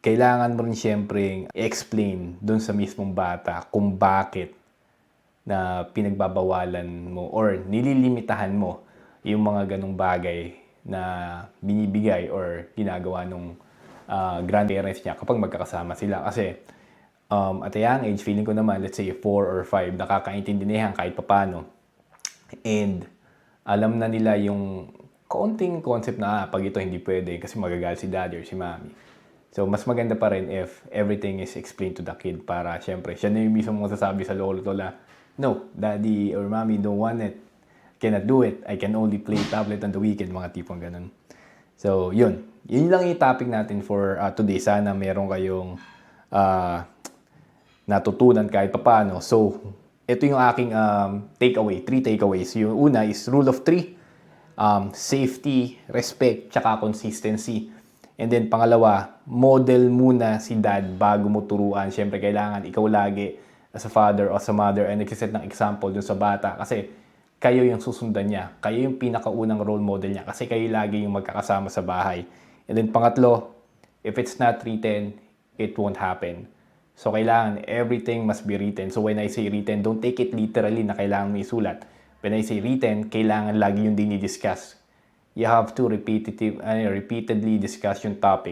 kailangan mo rin siyempre explain dun sa mismong bata kung bakit na pinagbabawalan mo or nililimitahan mo yung mga ganong bagay na binibigay or ginagawa nung ah, grandparents niya kapag magkakasama sila. Kasi um, at a young age, feeling ko naman, let's say 4 or 5, nakakaintindi na yan kahit papano. And alam na nila yung kaunting concept na ah, pag ito hindi pwede kasi magagal si daddy or si mommy. So, mas maganda pa rin if everything is explained to the kid para syempre, siya na yung mismo masasabi sa lolo tola, no, daddy or mommy don't want it. Cannot do it. I can only play tablet on the weekend, mga tipong ganun. So, yun. Yun lang yung topic natin for uh, today. Sana meron kayong ah, natutunan kahit papano. So, ito yung aking um, takeaway, three takeaways. Yung una is rule of three, um, safety, respect, tsaka consistency. And then pangalawa, model muna si dad bago mo turuan. Siyempre, kailangan ikaw lagi as a father or as a mother ay nagsiset ng example dun sa bata. Kasi kayo yung susundan niya. Kayo yung pinakaunang role model niya. Kasi kayo lagi yung magkakasama sa bahay. And then pangatlo, if it's not written, it won't happen. So, kailangan everything must be written. So, when I say written, don't take it literally na kailangan may sulat. When I say written, kailangan lagi yung dinidiscuss. You have to repetitive, ano, repeatedly discuss yung topic